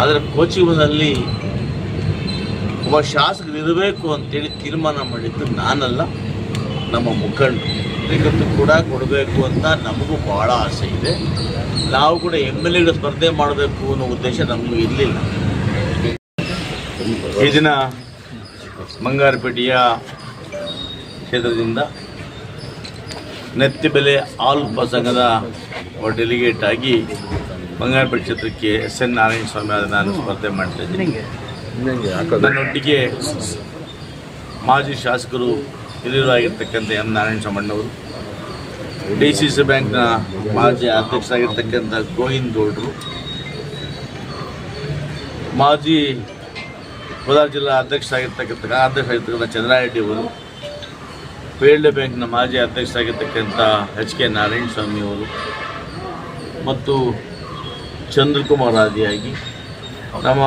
ಆದರೆ ಕೋಚಿಂಗ್ನಲ್ಲಿ ಒಬ್ಬ ಶಾಸಕರು ಇರಬೇಕು ಅಂತೇಳಿ ತೀರ್ಮಾನ ಮಾಡಿದ್ದು ನಾನಲ್ಲ, ನಮ್ಮ ಮುಖಂಡರು ಇದಕ್ಕಂತೂ ಕೂಡ ಕೊಡಬೇಕು ಅಂತ ನಮಗೂ ಭಾಳ ಆಸೆ ಇದೆ. ನಾವು ಕೂಡ ಎಂ ಎಲ್ ಎಗಳು ಸ್ಪರ್ಧೆ ಮಾಡಬೇಕು ಅನ್ನೋ ಉದ್ದೇಶ ನಮಗೂ ಇರಲಿಲ್ಲ. ಈ ದಿನ ಮಂಗಾರಪೇಟೆಯ ಕ್ಷೇತ್ರದಿಂದ ನೆತ್ತಿಬೆಲೆ ಆಲ್ಪ ಸಂಘದ ಡೆಲಿಗೇಟ್ ಆಗಿ ಬಂಗಾರಪೇಟೆ ಕ್ಷೇತ್ರಕ್ಕೆ ಎಸ್ ಎನ್ ನಾರಾಯಣ ಸ್ವಾಮಿ ಆದ ನಾನು ಸ್ಪರ್ಧೆ ಮಾಡ್ತಾ ಇದ್ದೀನಿ. ನನ್ನೊಟ್ಟಿಗೆ ಮಾಜಿ ಶಾಸಕರು ಹಿರಿಯರಾಗಿರ್ತಕ್ಕಂಥ ಎಂ ನಾರಾಯಣ ಸ್ವಾಮಣ್ಣವರು ಡಿ ಸಿ ಸಿ ಬ್ಯಾಂಕ್ನ ಮಾಜಿ ಅಧ್ಯಕ್ಷರಾಗಿರ್ತಕ್ಕಂಥ ಗೋವಿಂದ್ ಗೌಡ್ರು ಮಾಜಿ ಕೋಲಾರ ಜಿಲ್ಲಾ ಅಧ್ಯಕ್ಷ ಆಗಿರ್ತಕ್ಕಂಥ ಚಂದ್ರಾರೆಡ್ಡಿ ಅವರು ಫೀಲ್ಡ್ ಬ್ಯಾಂಕ್ನ ಮಾಜಿ ಅಧ್ಯಕ್ಷರಾಗಿರ್ತಕ್ಕಂಥ ಎಚ್ ಕೆ ನಾರಾಯಣ ಸ್ವಾಮಿ ಅವರು ಮತ್ತು ಚಂದ್ರಕುಮಾರ್ ಆದಿಯಾಗಿ ನಮ್ಮ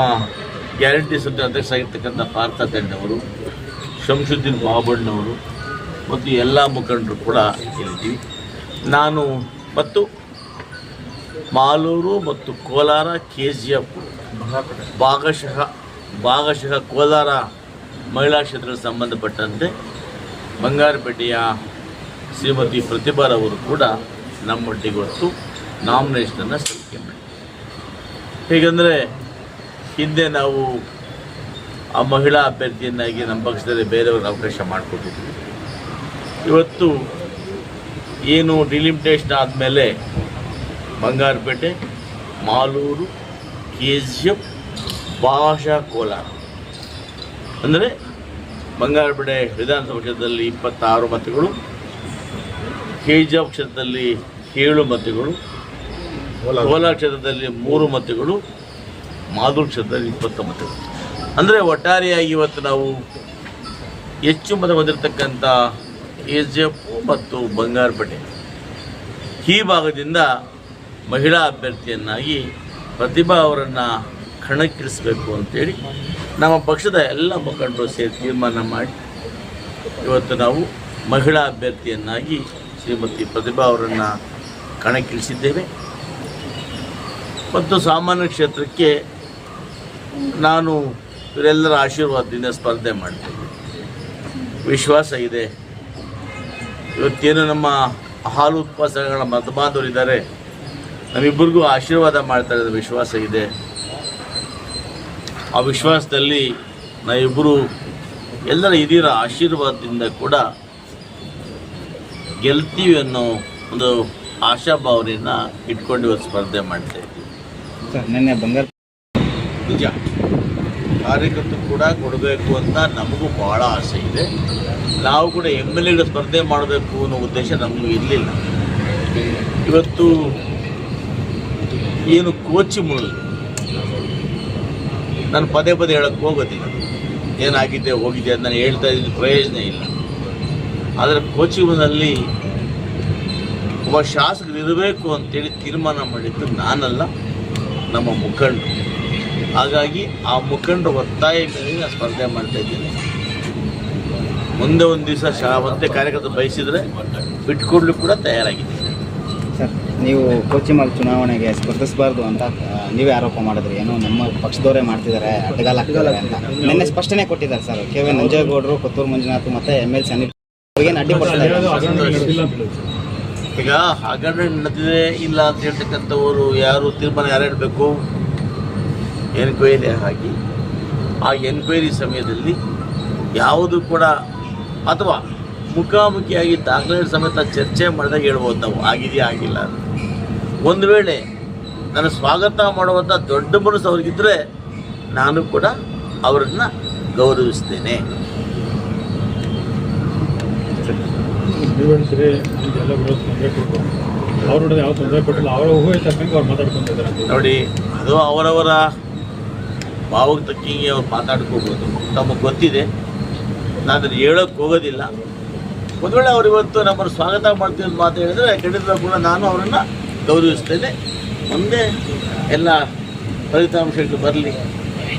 ಗ್ಯಾರಂಟಿ ಸಂಸ್ಥೆ ಅಧ್ಯಕ್ಷರಾಗಿರ್ತಕ್ಕಂಥ ಪಾರ್ಥ ತಂಡವರು, ಶಂಶುದ್ದೀನ್ ಬಾಬಣ್ಣವರು ಮತ್ತು ಎಲ್ಲ ಮುಖಂಡರು ಕೂಡ ಇಲ್ಲಿದ್ದೀವಿ. ನಾನು ಮತ್ತು ಮಾಲೂರು ಮತ್ತು ಕೋಲಾರ ಕೆ ಜಿ ಎಫ್ ಭಾಗಶಃ ಭಾಗಶಃ ಕೋಲಾರ ಮಹಿಳಾ ಕ್ಷೇತ್ರಕ್ಕೆ ಸಂಬಂಧಪಟ್ಟಂತೆ ಬಂಗಾರಪೇಟೆಯ ಶ್ರೀಮತಿ ಪ್ರತಿಭಾರವರು ಕೂಡ ನಮ್ಮೊಟ್ಟಿಗೆ ಹೊತ್ತು ನಾಮಿನೇಷನನ್ನು ಸಲ್ಲಿಕೆ ಮಾಡಿ ಹೇಗೆಂದರೆ, ಹಿಂದೆ ನಾವು ಆ ಮಹಿಳಾ ಅಭ್ಯರ್ಥಿಯನ್ನಾಗಿ ನಮ್ಮ ಪಕ್ಷದಲ್ಲಿ ಬೇರೆಯವ್ರಿಗೆ ಅವಕಾಶ ಮಾಡಿಕೊಟ್ಟಿದ್ವಿ. ಇವತ್ತು ಏನು ಡಿಲಿಮಿಟೇಷನ್ ಆದಮೇಲೆ Bangarapete, Malur, K G F, ಭಾಷಾ ಕೋಲಾರ. ಅಂದರೆ ಬಂಗಾರಪೇಟೆ ವಿಧಾನಸಭಾ ಕ್ಷೇತ್ರದಲ್ಲಿ ಇಪ್ಪತ್ತಾರು ಮತಗಳು, ಕೆ ಜಿ ಎಫ್ ಕ್ಷೇತ್ರದಲ್ಲಿ ಏಳು ಮತಗಳು ಕೋಲಾರ ಕ್ಷೇತ್ರದಲ್ಲಿ ಮೂರು ಮತಗಳು, ಮಾದೂರು ಕ್ಷೇತ್ರದಲ್ಲಿ ಇಪ್ಪತ್ತು ಮತಗಳು. ಅಂದರೆ ಒಟ್ಟಾರೆಯಾಗಿ ಇವತ್ತು ನಾವು ಹೆಚ್ಚು ಮತ ಹೊಂದಿರತಕ್ಕಂಥ ಕೆ ಜಿ ಮತ್ತು ಬಂಗಾರಪೇಟೆ. ಈ ಭಾಗದಿಂದ ಮಹಿಳಾ ಅಭ್ಯರ್ಥಿಯನ್ನಾಗಿ ಪ್ರತಿಭಾ ಅವರನ್ನು ಕಣಕ್ಕಿಳಿಸಬೇಕು ಅಂತೇಳಿ ನಮ್ಮ ಪಕ್ಷದ ಎಲ್ಲ ಮುಖಂಡರು ಸೇರಿ ತೀರ್ಮಾನ ಮಾಡಿ ಇವತ್ತು ನಾವು ಮಹಿಳಾ ಅಭ್ಯರ್ಥಿಯನ್ನಾಗಿ ಶ್ರೀಮತಿ ಪ್ರತಿಭಾ ಅವರನ್ನು ಕಣಕ್ಕಿಳಿಸಿದ್ದೇವೆ. ಮತ್ತು ಸಾಮಾನ್ಯ ಕ್ಷೇತ್ರಕ್ಕೆ ನಾನು ಇವರೆಲ್ಲರ ಆಶೀರ್ವಾದದಿಂದ ಸ್ಪರ್ಧೆ ಮಾಡ್ತೇನೆ. ವಿಶ್ವಾಸ ಇದೆ. ಇವತ್ತೇನು ನಮ್ಮ ಹಾಲು ಉತ್ಪಾದನೆಗಳ ಮತಬಾಂಧವರು ಇದ್ದಾರೆ, ನಮ್ಮಿಬ್ಬರಿಗೂ ಆಶೀರ್ವಾದ ಮಾಡ್ತಾ ಇರೋದು ವಿಶ್ವಾಸ ಇದೆ. ಆ ವಿಶ್ವಾಸದಲ್ಲಿ ನಾವಿಬ್ಬರು ಎಲ್ಲರ ಹಿರಿಯರ ಆಶೀರ್ವಾದದಿಂದ ಕೂಡ ಗೆಲ್ತೀವಿ ಅನ್ನೋ ಒಂದು ಆಶಾಭಾವನೆಯನ್ನು ಇಟ್ಕೊಂಡು ಇವತ್ತು ಸ್ಪರ್ಧೆ ಮಾಡ್ತಾ ಇದ್ದೀವಿ. ಸರ್, ನಿನ್ನೆ ಬಂಗಾರ ನಿಜ ಕಾರ್ಯಕರ್ತರು ಕೂಡ ಕೊಡಬೇಕು ಅಂತ ನಮಗೂ ಭಾಳ ಆಸೆ ಇದೆ. ನಾವು ಕೂಡ ಎಂ ಎಲ್ ಎಗಳು ಸ್ಪರ್ಧೆ ಮಾಡಬೇಕು ಅನ್ನೋ ಉದ್ದೇಶ ನಮಗೂ ಇರಲಿಲ್ಲ. ಇವತ್ತು ಏನು ಕೋಚಿ ಮೂಲಕ ನಾನು ಪದೇ ಪದೇ ಹೇಳಕ್ಕೆ ಹೋಗೋದಿಲ್ಲ. ಏನಾಗಿದೆ, ಹೋಗಿದೆ ಅಂತ ನಾನು ಹೇಳ್ತಾ ಇದ್ದೀನಿ, ಪ್ರಯೋಜನ ಇಲ್ಲ. ಆದರೆ ಕೋಚಿಂಗ್ನಲ್ಲಿ ಒಬ್ಬ ಶಾಸಕರು ಇರಬೇಕು ಅಂತೇಳಿ ತೀರ್ಮಾನ ಮಾಡಿದ್ದು ನಾನಲ್ಲ. ನಮ್ಮ ಮುಖಂಡರು. ಹಾಗಾಗಿ ಆ ಮುಖಂಡರು ಒತ್ತಾಯ ಮೇಲೆ ನಾನು ಸ್ಪರ್ಧೆ ಮಾಡ್ತಾ ಇದ್ದೀನಿ. ಮುಂದೆ ಒಂದು ದಿವಸ ಶಾ ಮತ್ತೆ ಕಾರ್ಯಕರ್ತರು ಬಯಸಿದರೆ ಬಿಟ್ಕೊಡ್ಲಿಕ್ಕೆ ಕೂಡ ತಯಾರಾಗಿದ್ದೀನಿ ಸರ್, ನೀವು ಕೋಚಿಮಲ್ ಚುನಾವಣೆಗೆ ಸ್ಪರ್ಧಿಸಬಾರ್ದು ಅಂತ ನೀವೇ ಆರೋಪ ಮಾಡಿದ್ರಿ. ಏನೋ ನಮ್ಮ ಪಕ್ಷದವರೇ ಮಾಡ್ತಿದ್ದಾರೆ, ಅಡ್ಡಗಾಲ ಹಾಕಿದ್ದಾರೆ ಅಂತ. ನಿನ್ನೆ ಸ್ಪಷ್ಟನೆ ಕೊಟ್ಟಿದ್ದಾರೆ ಸರ್, ಕೆ ವಿ ನಂಜೇಗೌಡರು, ಕೊತ್ತೂರು ಮಂಜುನಾಥ್ ಮತ್ತೆ ಎಂ ಎಲ್ ಸನ್ನಿ ಅವ್ರಿಗೇನು ಅಡ್ಡಿಪಡಿಸಿದ್ದಾರೆ ಈಗ ಹಗರಣ ನಡೆದಿದೆ ಇಲ್ಲ ಅಂತ ಹೇಳ್ತಕ್ಕಂಥವರು ಯಾರು ತೀರ್ಮಾನ ಯಾರು ಹೇಳಬೇಕು ಎನ್ಕ್ವೈರಿ ಆಗಿ, ಆ ಎನ್ಕ್ವೈರಿ ಸಮಯದಲ್ಲಿ ಯಾವುದು ಕೂಡ ಅಥವಾ ಮುಖಾಮುಖಿಯಾಗಿ ದಾಖಲೆ ಸಮೇತ ಚರ್ಚೆ ಮಾಡಿದಾಗ ಹೇಳ್ಬೋದು ನಾವು ಆಗಿದೆಯಾ, ಆಗಿಲ್ಲ. ಒಂದು ವೇಳೆ ನನ್ನ ಸ್ವಾಗತ ಮಾಡುವಂಥ ದೊಡ್ಡ ಮನಸ್ಸು ಅವ್ರಿಗಿದ್ದರೆ ನಾನು ಕೂಡ ಅವರನ್ನು ಗೌರವಿಸ್ತೇನೆ. ನೀವಂತೀರಿ ಎಲ್ಲ ವಿರೋಧ ತೊಂದರೆ ಕೊಟ್ಟು ಅವ್ರ ಯಾವ ತೊಂದರೆ ಕೊಟ್ಟಿಲ್ಲ. ಅವರ ಊಹೆ ತಕ್ಕಂಗೆ ಅವ್ರು ಮಾತಾಡ್ಕೊಂಡಿದ್ದಾರೆ ನೋಡಿ ಅದು ಅವರವರ ಭಾವಕ್ಕೆ ತಕ್ಕಂಗೆ ಅವ್ರು ಮಾತಾಡ್ಕೋಬೋದು ತಮಗೆ ಗೊತ್ತಿದೆ. ನಾನು ಅದನ್ನು ಹೇಳೋಕ್ಕೆ ಹೋಗೋದಿಲ್ಲ. ಒಂದು ವೇಳೆ ಅವ್ರು ಇವತ್ತು ನಮ್ಮನ್ನು ಸ್ವಾಗತ ಮಾಡ್ತೀವಿ ಅಂತ ಮಾತು ಹೇಳಿದ್ರೆ ಖಂಡಿತ ಕೂಡ ನಾನು ಅವರನ್ನು ಗೌರವಿಸ್ತೇನೆ. ಮುಂದೆ ಎಲ್ಲ ಫಲಿತಾಂಶಗಳು ಬರಲಿ.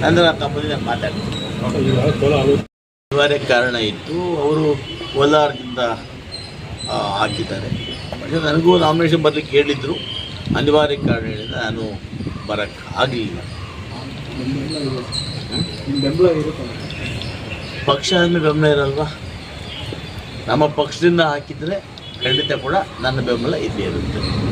ಅಂದರೆ ನಾನು ತಮ್ಮಲ್ಲಿ ನಾನು ಮಾತಾಡ್ತೀನಿ. ಅನಿವಾರ್ಯ ಕಾರಣ ಇತ್ತು ಅವರು ಕೋಲಾರದಿಂದ ಹಾಕಿದ್ದಾರೆ. ನನಗೂ ನಾಮಿನೇಷನ್ ಬರಲಿಕ್ಕೆ ಹೇಳಿದ್ರು. ಅನಿವಾರ್ಯ ಕಾರಣಗಳಿಂದ ನಾನು ಬರೋಕ್ಕೆ ಆಗಲಿಲ್ಲ. ಪಕ್ಷ ಅಂದರೆ ಬೆಂಬಲ ಇರಲ್ವಾ? ನಮ್ಮ ಪಕ್ಷದಿಂದ ಹಾಕಿದರೆ ಖಂಡಿತ ಕೂಡ ನನ್ನ ಬೆಂಬಲ ಇದ್ದೇ ಇರುತ್ತೆ.